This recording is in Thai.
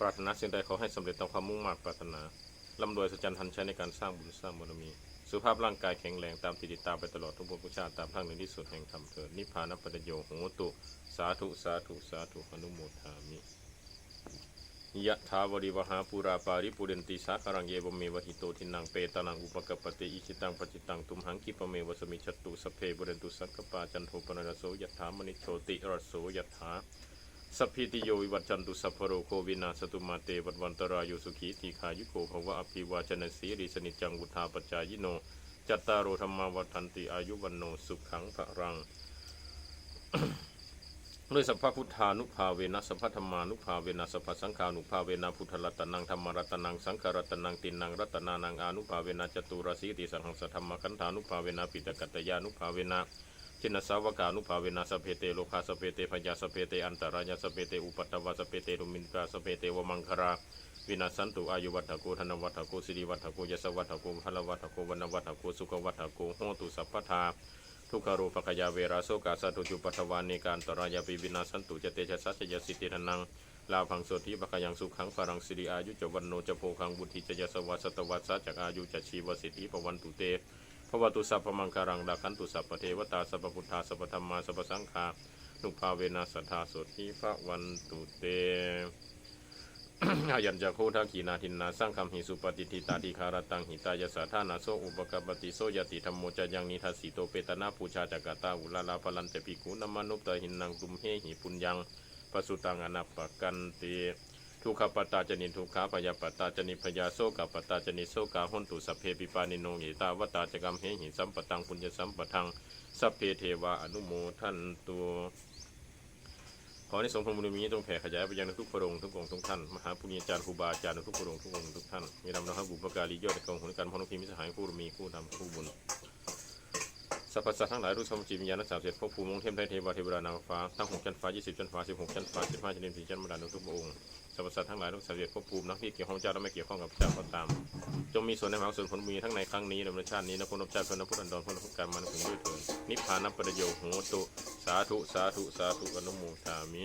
ปรารถนาสิ่งใดขอให้สำเร็จตามความมุ่งมั่นปรารถนาร่ำรวยสจันทันใช้ในการสร้างบุญสร้างบารมี สุขภาพร่างกายแข็งแรงตามติดตามไปตลอดทุกภพทุกชาติตามทางหนึ่งที่สุดแห่งธรรมเถิดนิพพานปัจโยโหตุ สาธุสาธุสาธุอนุโมทามิยะถาวริวหาปุราปาริปุเรนติสาคารังเยวเมวหิโตทินังเปตานังอุปกปปติอิชิตังปจิตังตุมหังกิปเมวสมิชตุสเพบุเรนตุสังกปาจันโทปนรโสยะถามณิโชติรโสยะถา สัพพิติโยวิวัจจันตุสัพพโรโควินาสตุมาเตวัตวันตรายุสุขีทีขายุโกภวะอภิวาชนสีริสนิจังวุธาปจายโน จัตตารโธรรมาวัฏันติอายุวันโนสุขังพระรัง ด้วยสัพพพุทธานุภาเวนะสัพพธรรมานุภาเวนะสัพพสังฆานุภาเวนะพุทธรัตนังธรรมรัตนังสังฆรัตนังตินังรัตนานังอานุภาเวนะจตุรสีติสังหสัทธรรมคันธานุภาเวนะปิตกัตตยานุภาเวนะ ชินสาวกานุภาเวนะสเพเตโลคาสเพเตพยาสเพเตอันตรายาสเพเตอุปัตตวาสเพเตลุมินกาสเพเตวมังคราวินาศสันตุอายุวัฏโกธนวัฏโกสิริวัฏโกยศวัฏโกพลวัฏโกวันวัฏโกสุขวัฏโกโหตุสัพพทาทุกขรูปกยาเวราโสกาสัตุจุปัทวานิการตรายาปิวินาสันตุจเตชะสัจยสิทธิธนังลาพังโสธิปะกยังสุขังฝรังสิริอายุจวันโนจโพคังบุตริจยสวัสตวัสสะจากอายุจะชีวสิทธิปวันตุเต ภวตุสัพพมังคารังดาคันตุสัพพเทวตาสัพพุทธาสัพพธรรมาสัพพสังฆานุภาเวนัสธาโสธิพระวันตุเตอายัญจะโคทักขีนาทินนาสร้างคำหิสุปฏิทิตาทิคารตังหิตายสาธานาโซอุปกปปติโสยติธรรมโมจยังนิทัสสิโตเปตนาปูชาจักตาอุลาลาพลันเตปิกุนมานุปตะหินนางตุมเฮหิปุญญังปสุตังอนัปปกันเต ทุกขปตาจนิทุกขาพยาปตาจนิพยาโซกปตาจนิโซกาหุนตุสัพเพปิปานิโนหิตาวตาจกัมเฮหิสัมปตังปุญญสัมปทังสัพเพเทวาอนุโมทันตุขอในสงฆ์พระมุนีต้องแผ่ขยายไปยังทุกพระองค์ทุกองค์ทุกท่านมหาปุญญาจารย์ครูบาอาจารย์ทุกพระองค์ทุกองค์ทุกท่านมีดำนะครับบุพการียอดในกองหุนการพนุพิมิสหายผู้มีผู้ทำผู้บุญ รรพสัตว์ทั้งหลายรู้สมจิตวิญญาณสามเสร็จพบภูมิมงเทพไทยเทวาเทวดานางฟ้าทั้งหกชั้นฟ้ายี่สิบชั้นฟ้าสิบหกชั้นฟ้าสิบห้าชั้นดินสี่ชั้นบรรดาทุกพระองค์สรรพสัตว์ทั้งหลายรู้สำเร็จพบภูมินักที่เกี่ยวข้องเจ้าและไม่เกี่ยวข้องกับเจ้าก็ตาม จงมีส่วนในมหาส่วนผลบุญทั้งในครั้งนี้และในชาตินี้นะคนรับใช้เพื่อนพุทธันดรพื่อนพุทธการมันถึงด้วยเถิดนิพพานัปปะโยโหตุ สาธุสาธุสาธุอนุโมทามิ